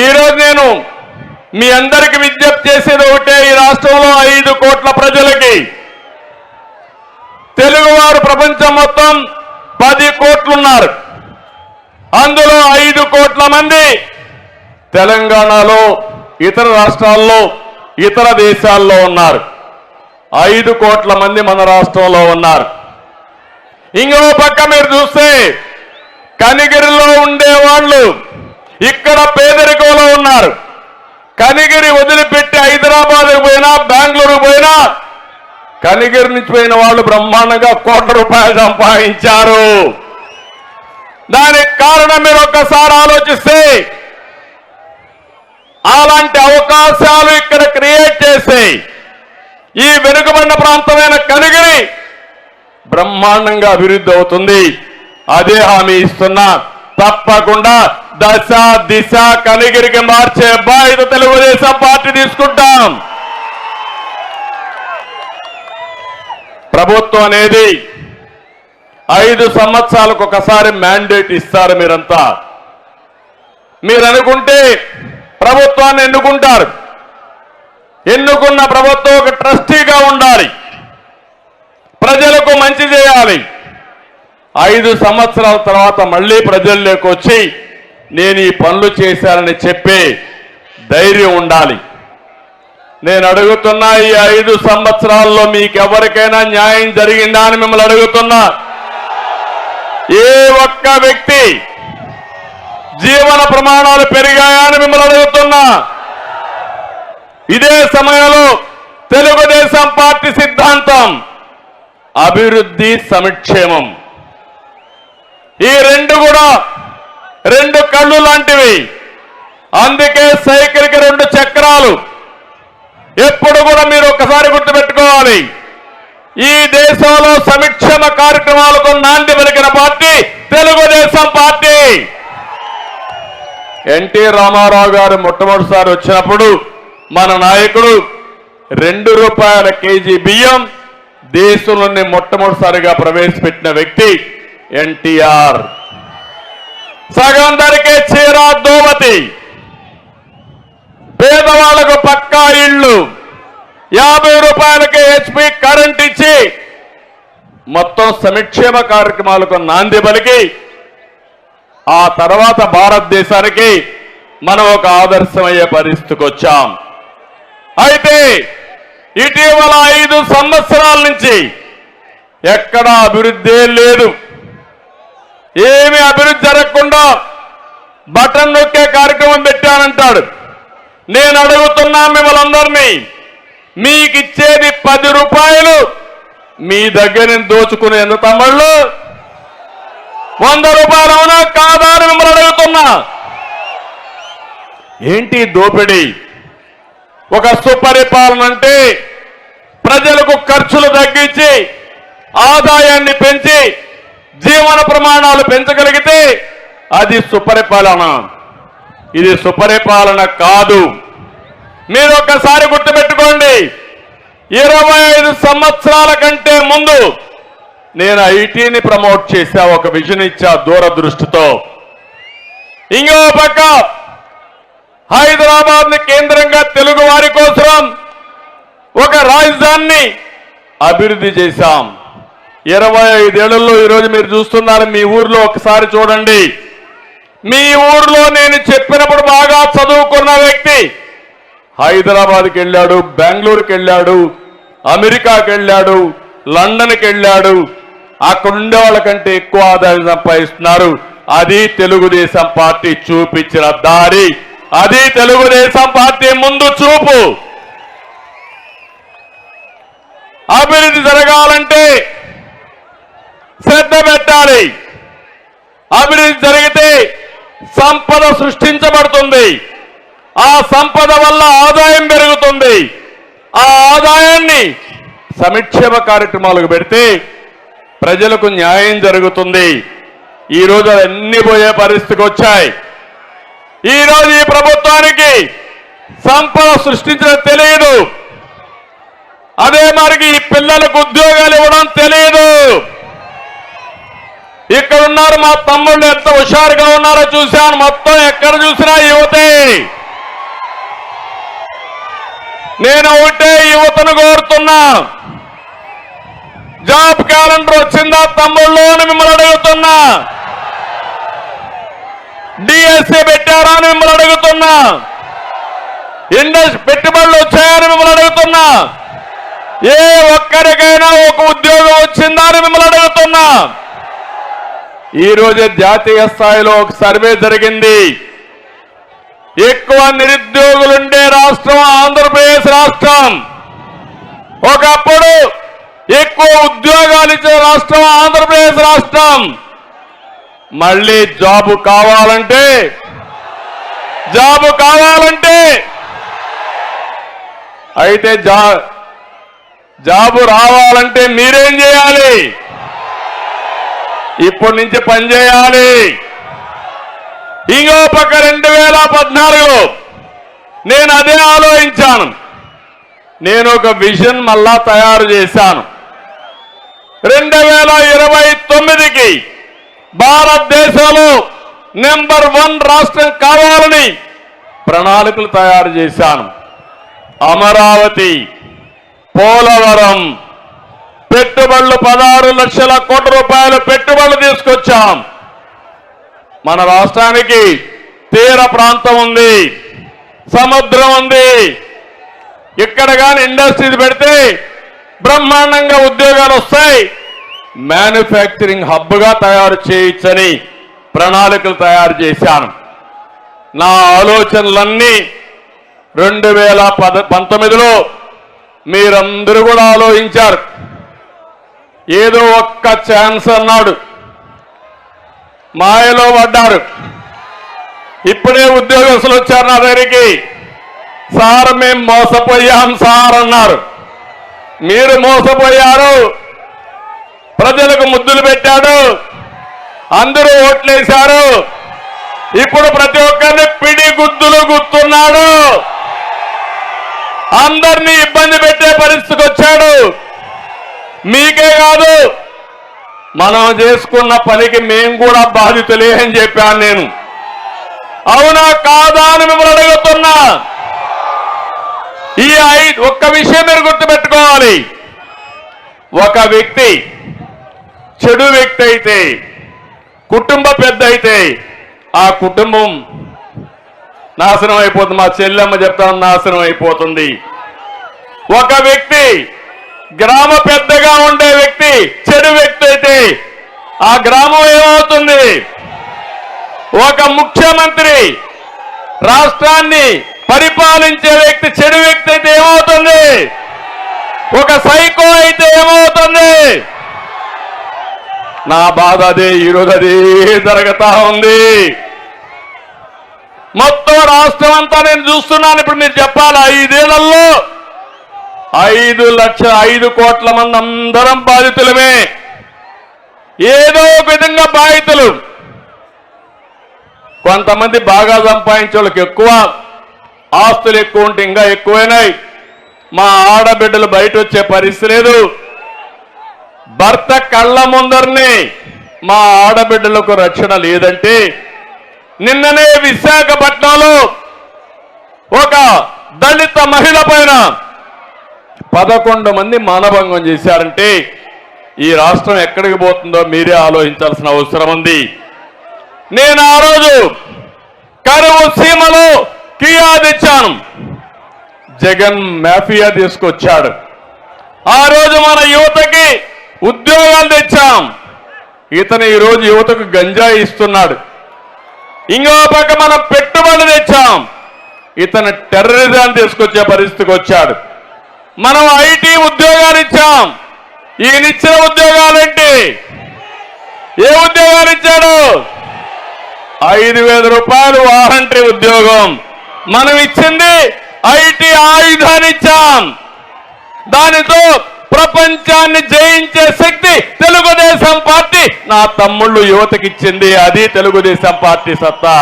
ఈరోజు నేను మీ అందరికి విజ్ఞప్తి చేసేది ఒకటే ఈ రాష్ట్రంలో ఐదు కోట్ల ప్రజలకి తెలుగువారు ప్రపంచం మొత్తం పది కోట్లున్నారు. అందులో ఐదు కోట్ల మంది తెలంగాణలో ఇతర రాష్ట్రాల్లో ఇతర దేశాల్లో ఉన్నారు. ఐదు కోట్ల మంది మన రాష్ట్రంలో ఉన్నారు. ఇంకో పక్క మీరు చూస్తే కనిగిరిలో ఉండే ఇక్కడ పేదరికంలో ఉన్నారు. కనిగిరి వదిలిపెట్టి హైదరాబాద్కి పోయినా బెంగళూరు పోయినా కనిగిరి నుంచి పోయిన వాళ్ళు బ్రహ్మాండంగా కోట్ల రూపాయలు సంపాదించారు. దానికి కారణం మీరు ఒక్కసారి ఆలోచిస్తే అలాంటి అవకాశాలు ఇక్కడ క్రియేట్ చేసి ఈ వెనుకబడిన ప్రాంతమైన కనిగిరి బ్రహ్మాండంగా అభివృద్ధి అవుతుంది. అదే హామీ ఇస్తున్నా. తప్పకుండా దశ దిశ కనిగిరికి మార్చే బాధ్యత తెలుగుదేశం పార్టీ తీసుకుంటాం. ప్రభుత్వం అనేది ఐదు సంవత్సరాలకు ఒకసారి మ్యాండేట్ ఇస్తారు మీరంతా. మీరు అనుకుంటే ప్రభుత్వాన్ని ఎన్నుకుంటారు. ఎన్నుకున్న ప్రభుత్వం ఒక ట్రస్టీగా ఉండాలి. ప్రజలకు మంచి చేయాలి. ఐదు సంవత్సరాల తర్వాత మళ్ళీ ప్రజల్లోకి వచ్చి నేను ఈ పనులు చేశానని చెప్పే ధైర్యం ఉండాలి. నేను అడుగుతున్నా ఈ ఐదు సంవత్సరాల్లో మీకు ఎవరికైనా న్యాయం జరిగిందా అని మిమ్మల్ని అడుగుతున్నా. ఏ ఒక్క వ్యక్తి జీవన ప్రమాణాలు పెరిగాయా అని మిమ్మల్ని అడుగుతున్నా. ఇదే సమయంలో తెలుగుదేశం పార్టీ సిద్ధాంతం అభివృద్ధి సంక్షేమం ఈ రెండు కూడా రెండు కళ్ళు లాంటివి. అందుకే సైకిల్కి రెండు చక్రాలు. ఎప్పుడు కూడా మీరు ఒకసారి గుర్తుపెట్టుకోవాలి. ఈ దేశంలో సంక్షేమ కార్యక్రమాలకు నాంది పలికిన party Telugu Desam party. NT Rama Rao garu మొట్టమొదటిసారి వచ్చినప్పుడు మన నాయకుడు రెండు రూపాయల కేజీ బియ్యం దేశంలోని మొట్టమొదటిసారిగా ప్రవేశపెట్టిన వ్యక్తి ఎన్టీఆర్. సగం ధరకే చీర దోవతి పేదవాళ్ళకు పక్కా ఇళ్ళు. యాభై రూపాయలకి హెచ్పి కరెంట్ ఇచ్చి మొత్తం సంక్షేమ కార్యక్రమాలకు నాంది పలికి. ఆ తర్వాత భారతదేశానికి మనం ఒక ఆదర్శమయ్యే పరిస్థితికి వచ్చాం. అయితే ఇటీవల ఐదు సంవత్సరాల నుంచి ఎక్కడా అభివృద్ధి లేదు. ఏమి అభివృద్ధి జరగకుండా బటన్ నొక్కే కార్యక్రమం పెట్టానంటాడు. నేను అడుగుతున్నా మిమ్మల్ని అందరినీ మీకు ఇచ్చేది పది రూపాయలు మీ దగ్గర నేను దోచుకునేందు తమ్ముళ్ళు. వంద రూపాయలు అవునా కాదా అని మిమ్మల్ని అడుగుతున్నా. ఏంటి దోపిడీ? ఒక సుపరిపాలన అంటే ప్రజలకు ఖర్చులు తగ్గించి ఆదాయాన్ని పెంచి జీవన ప్రమాణాలు పెంచగలిగితే అది సుపరిపాలన. ఇది సుపరిపాలన కాదు. మీరు ఒకసారి గుర్తుపెట్టుకోండి. ఇరవై ఐదు సంవత్సరాల కంటే ముందు నేను ఐటీని ప్రమోట్ చేశా ఒక విజన్ ఇచ్చా దూరదృష్టితో. ఇంకో పక్క హైదరాబాద్ని కేంద్రంగా తెలుగు వారి కోసం ఒక రాజధానిని అభివృద్ధి చేశాం. ఇరవై ఐదేళ్ళలో ఈరోజు మీరు చూస్తున్నారు మీ ఊర్లో ఒకసారి చూడండి. మీ ఊర్లో నేను చెప్పినప్పుడు బాగా చదువుకున్న వ్యక్తి హైదరాబాద్కి వెళ్ళాడు బెంగళూరుకి వెళ్ళాడు అమెరికాకి వెళ్ళాడు లండన్కి వెళ్ళాడు. అక్కడ ఉండే వాళ్ళకంటే ఎక్కువ ఆదాయం సంపాదిస్తున్నారు. అది తెలుగుదేశం పార్టీ చూపించిన దారి. అది తెలుగుదేశం పార్టీ ముందు చూపు. అభివృద్ధి జరగాలంటే శ్రద్ధ పెట్టాలి. అభివృద్ధి జరిగితే సంపద సృష్టించబడుతుంది. ఆ సంపద వల్ల ఆదాయం పెరుగుతుంది. ఆ ఆదాయాన్ని సంక్షేమ కార్యక్రమాలకు పెడితే ప్రజలకు న్యాయం జరుగుతుంది. ఈ రోజు అన్ని పోయే పరిస్థితికి వచ్చాయి. ఈ రోజు ఈ ప్రభుత్వానికి సంపద సృష్టించడం తెలియదు అదే మరికి ఈ పిల్లలకు ఉద్యోగాలు ఇవ్వడం తెలియదు ఉన్నారు మా తమ్ముళ్ళు ఎంత హుషారుగా ఉన్నారో చూశాను. మొత్తం ఎక్కడ చూసినా యువతే. నేను ఒకటే యువతను కోరుతున్నా. జాబ్ క్యాలెండర్ వచ్చిందా తమ్ముళ్ళు అని మిమ్మల్ని అడుగుతున్నా. డిఎస్సి పెట్టారా అని మిమ్మల్ని అడుగుతున్నా. ఇండస్ పెట్టుబడులు వచ్చాయని మిమ్మల్ని అడుగుతున్నా. ఏ ఒక్కరికైనా ఒక ఉద్యోగం వచ్చిందా అని మిమ్మల్ని అడుగుతున్నా. ఈరోజే జాతీయ స్థాయిలో ఒక సర్వే జరిగింది. ఎక్కువ నిరుద్యోగులుండే రాష్ట్రం ఆంధ్రప్రదేశ్ రాష్ట్రం. ఒకప్పుడు ఎక్కువ ఉద్యోగాలు ఇచ్చే రాష్ట్రం ఆంధ్రప్రదేశ్ రాష్ట్రం. మళ్ళీ జాబు కావాలంటే జాబు కావాలంటే. అయితే జా జాబు రావాలంటే మీరేం చేయాలి? ఇప్పటి నుంచి పనిచేయాలి ఇంకో పక్క రెండు వేల పద్నాలుగులో నేను అదే ఆలోచించాను. నేను ఒక విజన్ మళ్ళా తయారు చేశాను. రెండు వేల ఇరవై తొమ్మిదికి భారతదేశంలో నెంబర్ వన్ రాష్ట్రం కావాలని ప్రణాళికలు తయారు చేశాను. అమరావతి పోలవరం పెట్టుబడులు పదహారు లక్షల కోట్ల రూపాయలు పెట్టుబడులు తీసుకొచ్చాం. మన రాష్ట్రానికి తీర ప్రాంతం ఉంది సముద్రం ఉంది. ఇక్కడ కానీ ఇండస్ట్రీస్ పెడితే బ్రహ్మాండంగా ఉద్యోగాలు వస్తాయి. మ్యానుఫ్యాక్చరింగ్ హబ్గా తయారు చేయొచ్చని ప్రణాళికలు తయారు చేశాను. నా ఆలోచనలన్నీ రెండు వేల పద పంతొమ్మిదిలో మీరందరూ కూడా ఆలోచించారు. ఏదో ఒక్క ఛాన్స్ అన్నాడు. మాయలో పడ్డారు ఇప్పుడే ఉద్యోగస్తులు వచ్చారు నా దగ్గరికి. సార్ మేం మోసపోయాం సార్ అన్నారు. మీరు మోసపోయారు. ప్రజలకు ముద్దులు పెట్టాడు. అందరూ ఓట్లేశారు. ఇప్పుడు ప్రతి ఒక్కరిని పిడి గుద్దులు గుర్తున్నాడు. అందరినీ ఇబ్బంది పెట్టే పరిస్థితికి వచ్చాడు. మీకే కాదు. మనం చేసుకున్న పనికి మేము కూడా బాధితులే అని చెప్పాను నేను. అవునా కాదా అని మిమ్మల్ని అడుగుతున్నా. ఈ ఐదు ఒక్క విషయం మీరు గుర్తుపెట్టుకోవాలి. ఒక వ్యక్తి చెడు వ్యక్తి అయితే కుటుంబ పెద్ద అయితే ఆ కుటుంబం నాశనం అయిపోతుంది. మా చెల్లెమ్మ చెప్తాను నాశనం అయిపోతుంది. ఒక వ్యక్తి గ్రామ పెద్దగా ఉండే వ్యక్తి చెడు వ్యక్తి అయితే ఆ గ్రామం ఏమవుతుంది? ఒక ముఖ్యమంత్రి రాష్ట్రాన్ని పరిపాలించే వ్యక్తి చెడు వ్యక్తి అయితే ఏమవుతుంది? ఒక సైకో అయితే ఏమవుతుంది? నా బాధ అదే ఈరోజు అదే జరుగుతా ఉంది. మొత్తం రాష్ట్రం అంతా నేను చూస్తున్నాను. ఇప్పుడు మీరు చెప్పాలా? ఐదేళ్ళలో ఐదు లక్ష ఐదు కోట్ల మంది అందరం బాధితులమే. ఏదో ఒక విధంగా బాధితులు. కొంతమంది బాగా సంపాదించే వాళ్ళకి ఎక్కువ ఆస్తులు ఎక్కువ ఉంటే ఇంకా ఎక్కువైనాయి. మా ఆడబిడ్డలు బయట వచ్చే పరిస్థితి లేదు. భర్త కళ్ళ ముందరనే మా ఆడబిడ్డలకు రక్షణ లేదంటే నిన్ననే విశాఖపట్నంలో ఒక దళిత మహిళ పైన పదకొండు మంది మానభంగం చేశారంటే ఈ రాష్ట్రం ఎక్కడికి పోతుందో మీరే ఆలోచించాల్సిన అవసరం ఉంది. నేను ఆ రోజు కరువు సీమలో కియా తెచ్చాను. జగన్ మాఫియా తీసుకొచ్చాడు. ఆ రోజు మన యువతకి ఉద్యోగాలు తెచ్చాం. ఇతను ఈరోజు యువతకు గంజాయి ఇస్తున్నాడు. ఇంకో పక్క మనం పెట్టుబడులు తెచ్చాం. ఇతను టెర్రరిజాన్ని తీసుకొచ్చే పరిస్థితికి వచ్చాడు. మనం ఐటీ ఉద్యోగాలు ఇచ్చాం ఈయన ఇచ్చిన ఉద్యోగాలేంటి? ఏ ఉద్యోగాలు ఇచ్చాడు ఐదు వేల రూపాయలు వారంటరీ ఉద్యోగం. మనం ఇచ్చింది ఐటీ ఆయుధాన్ని ఇచ్చాం దానితో ప్రపంచాన్ని జయించే శక్తి తెలుగుదేశం పార్టీ నా తమ్ముళ్ళు యువతకిచ్చింది. అది తెలుగుదేశం పార్టీ సత్తా.